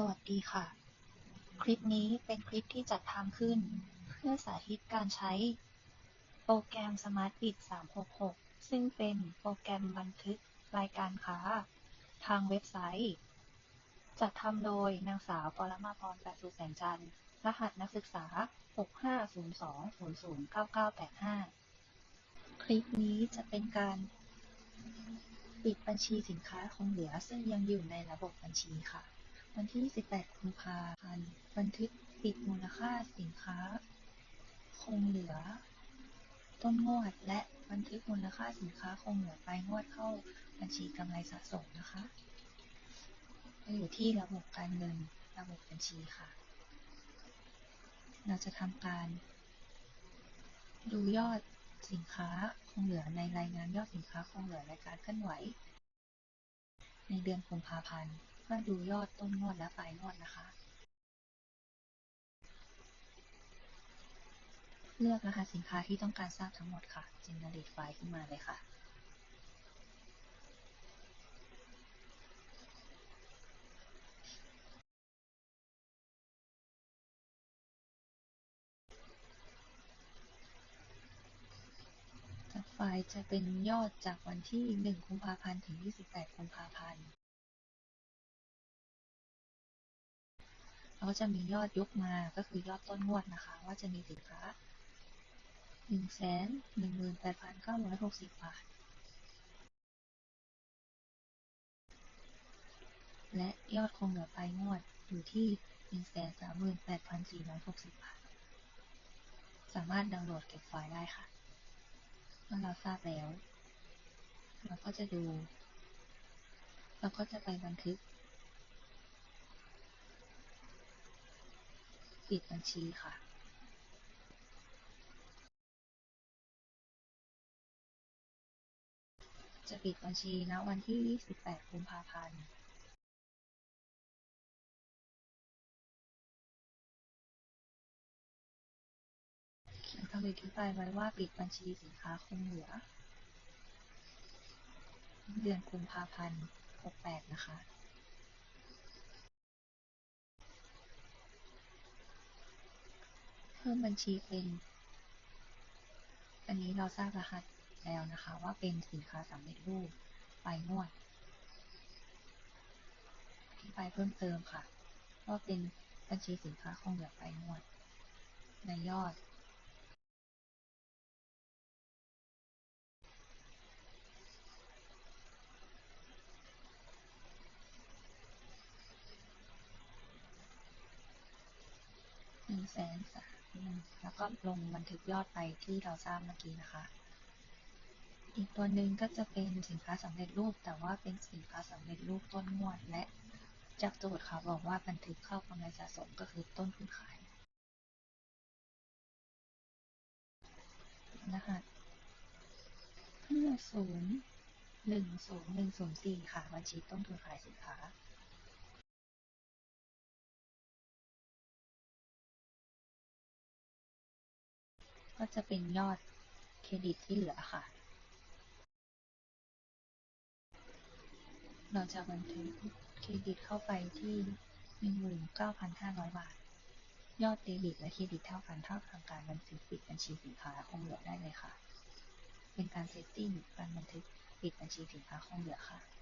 สวัสดีค่ะ คลิปนี้เป็นคลิปที่จัดทำขึ้น เพื่อสาธิตการใช้ โปรแกรม SmartBit 366 ซึ่งเป็นโปรแกรมบันทึกรายการค้า ทางเว็บไซต์ จัดทำโดยนางสาวปรมาพรแปดสุแสงจันทร์ รหัสนักศึกษา 6502009985 คลิปนี้จะเป็นการปิดบัญชีสินค้าคงเหลือซึ่งยังอยู่ในระบบบัญชีค่ะ วันที่18กุมภาพันธ์ บันทึกปิดมูลค่าสินค้า คงเหลือ ต้นงวด และบันทึกมูลค่าสินค้าคงเหลือปลายงวดเข้าบัญชีกำไรสะสมนะคะก็อยู่ที่ระบบการเงินระบบบัญชีค่ะ เราจะทำการ ดูยอดสินค้าคงเหลือในรายงานยอดสินค้าคงเหลือรายการเคลื่อนไหว ในเดือนกุมภาพันธ์ เพื่อดูยอดต้นงวดและปลายงวดนะคะ เลือกรหัสสินค้าที่ต้องการทราบทั้งหมดค่ะ generate ไฟล์ขึ้นมาเลยค่ะไฟล์จะเป็นยอดจากวันที่ 1 กุมภาพันธ์ ถึง 28 กุมภาพันธ์ เราก็จะมียอดยกมาก็คือยอดต้นงวดนะคะ ว่าจะมีสินค้า118,960บบาท และยอดคงเหลือปลายงวดอยู่ที่138,460บาท สามารถดาวน์โหลดเก็บไฟล์ได้ค่ะเมื่อเราทราบแล้ว เราก็จะดู เราก็จะไปบันทึก ปิดบัญชีค่ะจะปิดบัญชีณวันที่ 28 กุมภาพันธ์ เขียนคำอธิบายไว้ว่าปิดบัญชีสินค้าคงเหลือ เดือนกุมภาพันธ์ 68 นะคะ พิ่มบัญชีเป็น อันนี้เราทราบรหัสแล้วนะคะว่าเป็นสินค้าสำเร็จรูปไปลายงวดอธิบายเพิ่มเติมค่ะ ว่าเป็นบัญชีสินค้าคงเหลือไปลายงวด ในยอด หนึ่งแสนสาม แล้วก็ลงบันทึกยอดไปที่เราทราบเมื่อกี้นะคะ อีกตัวหนึ่งก็จะเป็นสินค้าสำเร็จรูป แต่ว่าเป็นสินค้าสำเร็จรูปต้นงวด และจากโจทย์เขาบอกว่าบันทึกเข้ากำไรสะสมก็คือต้นทุนขายรหัสห้าศูนย์หนึ่งศูนย์หนึ่งศูนย์สี่ค่ะบัญชีต้นทุนขายสินค้า ก็จะเป็นยอดเครดิตที่เหลือค่ะ เราจะบันทึกเครดิตเข้าไปที่19,500 บาท ยอดเดบิตและเครดิตเท่ากันเท่าทำการบันทึกปิดบัญชีสินค้าคงเหลือได้เลยค่ะ เป็นการเซตติ้งการบันทึกปิดบัญชีสินค้าคงเหลือค่ะ